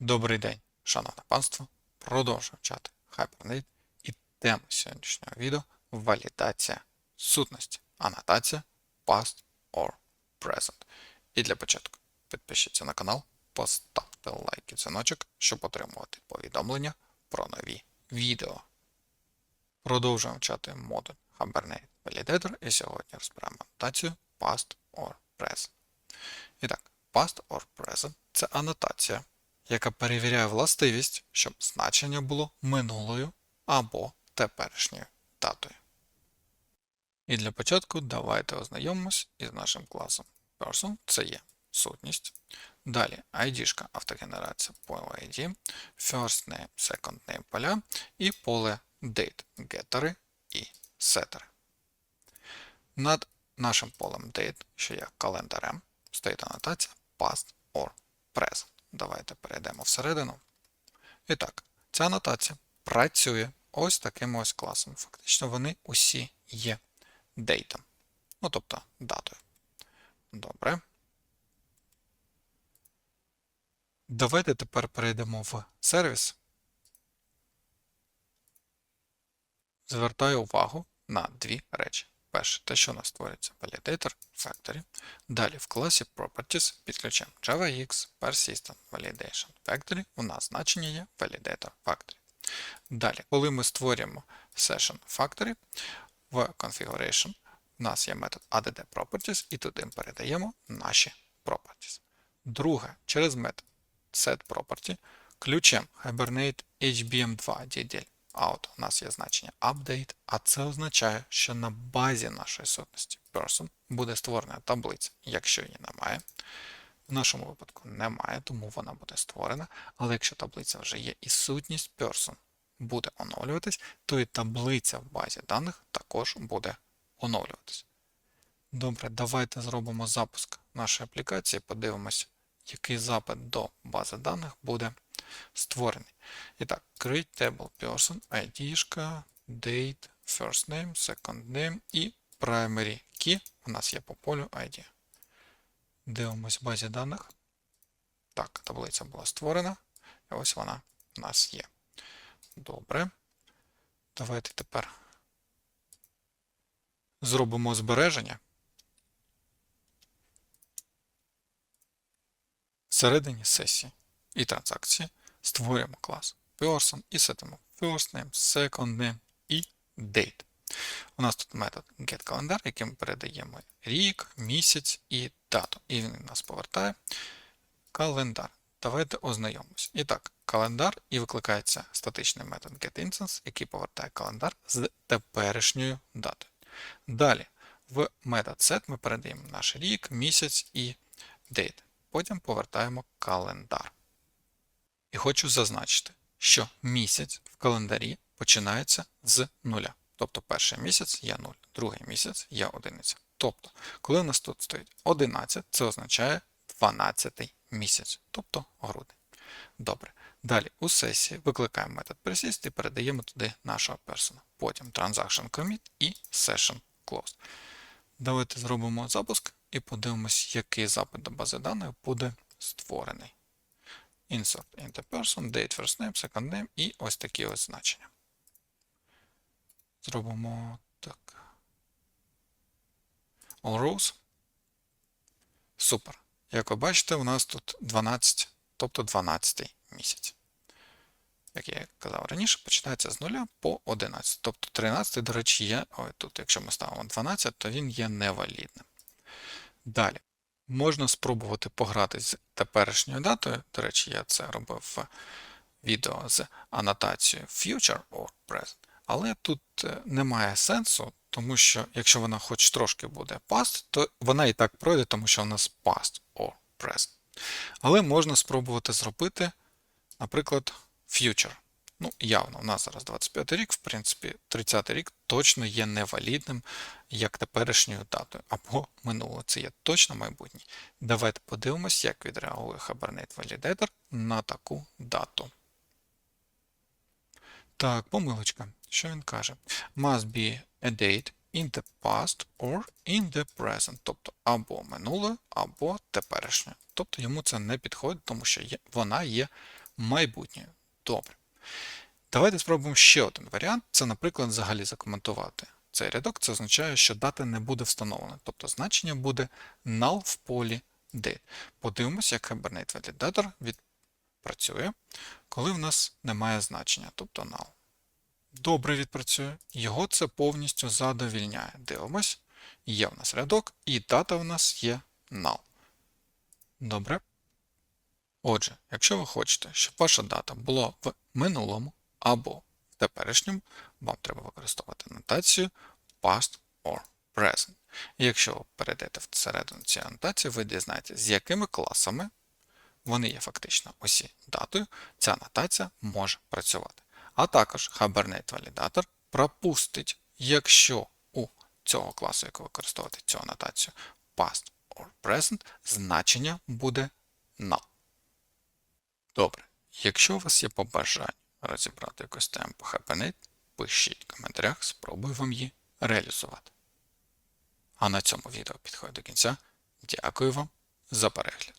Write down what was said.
Добрий день, шановне панство. Продовжуємо вчати Hibernate і тема сьогоднішнього відео валідація сутності, анотація past or present. І для початку підпишіться на канал, поставте лайк і дзвіночок, щоб отримувати повідомлення про нові відео. Продовжуємо вчати модуль Hibernate Validator і сьогодні розберемо анотацію past or present. І так, past or present це анотація, яка перевіряє властивість, щоб значення було минулою або теперішньою датою. І для початку давайте ознайомимось із нашим класом Person, це є сутність. Далі ID автогенерація поле ID, first name, second name поля і поле date, геттери і сеттери. Над нашим полем date, що є календарем, стоїть анотація past or present. Давайте перейдемо всередину. І так, ця анотація працює ось таким ось класом. Фактично вони усі є дейтом. Ну, тобто датою. Добре. Давайте тепер перейдемо в сервіс. Звертаю увагу на дві речі. Перше, те, що у нас створюється Validator Factory. Далі в класі Properties підключаємо JavaX, Persistent Validation Factory. У нас значення є Validator Factory. Далі, коли ми створюємо Session Factory в Configuration, у нас є метод add Properties, і туди ми передаємо наші Properties. Друге, через метод setProperty ключем Hibernate HBM2 DDL out у нас є значення update, а це означає, що на базі нашої сутності person буде створена таблиця, якщо її немає. В нашому випадку немає, тому вона буде створена. Але якщо таблиця вже є і сутність person буде оновлюватись, то і таблиця в базі даних також буде оновлюватись. Добре, давайте зробимо запуск нашої аплікації, подивимось, який запит до бази даних буде створений. І так, create table person, ID, date, first name, second name і primary key у нас є по полю ID. Дивимось в базі даних. Так, таблиця була створена. І ось вона у нас є. Добре. Давайте тепер зробимо збереження. Всередині сесії і транзакції створюємо клас person і сетимо first name, second name і date. У нас тут метод getCalendar, яким передаємо рік, місяць і дату. І він нас повертає календар. Давайте ознайомимось. І так, календар і викликається статичний метод getInstance, який повертає календар з теперішньою датою. Далі, в метод set ми передаємо наш рік, місяць і date. Потім повертаємо календар. І хочу зазначити, що місяць в календарі починається з нуля. Тобто перший місяць є 0, другий місяць є одиниця. Тобто, коли у нас тут стоїть 11, це означає 12 місяць, тобто грудень. Добре. Далі у сесії викликаємо метод persist і передаємо туди нашого персона. Потім transaction commit і session close. Давайте зробимо запуск і подивимось, який запит до бази даних буде створений. Insert into person, date first name, second name і ось такі ось значення. Зробимо так. All rows. Супер. Як ви бачите, у нас тут 12, тобто 12 місяць. Як я казав раніше, починається з 0 по 11. Тобто 13, до речі, є. Ой, тут, якщо ми ставимо 12, то він є невалідним. Далі. Можна спробувати пограти з теперішньою датою. До речі, я це робив в відео з анотацією Future or Present. Але тут е, немає сенсу, тому що якщо вона хоч трошки буде past, то вона і так пройде, тому що у нас past or present. Але можна спробувати зробити, наприклад, future. Ну, явно, у нас зараз 25 рік, в принципі, 30 рік точно є невалідним як теперішньою датою, або минуле. Це є точно майбутнє. Давайте подивимось, як відреагує Hibernate Validator на таку дату. Так, помилочка. Що він каже? Must be a date in the past or in the present. Тобто або минуле, або теперішнє. Тобто йому це не підходить, тому що вона є майбутньою. Добре. Давайте спробуємо ще один варіант. Це, наприклад, взагалі закоментувати. Цей рядок це означає, що дата не буде встановлена, тобто значення буде null в полі date. Подивимося, як Hibernate Validator відпрацює, коли в нас немає значення, тобто null. Добре відпрацює. Його це повністю задовільняє. Дивимось. Є в нас рядок, і дата в нас є null. Добре. Отже, якщо ви хочете, щоб ваша дата була в минулому або в теперішньому, вам треба використовувати нотацію past or present. І якщо ви перейдете всередину цієї анотації, ви дізнаєтеся, з якими класами вони є фактично усі датою, ця анотація може працювати. А також Hibernate Validator пропустить, якщо у цього класу, який використовувати цю анотацію past or present, значення буде null. Добре. Якщо у вас є побажання розібрати якусь тему по пишіть в коментарях, спробую вам її реалізувати. А на цьому відео підходить до кінця. Дякую вам за перегляд.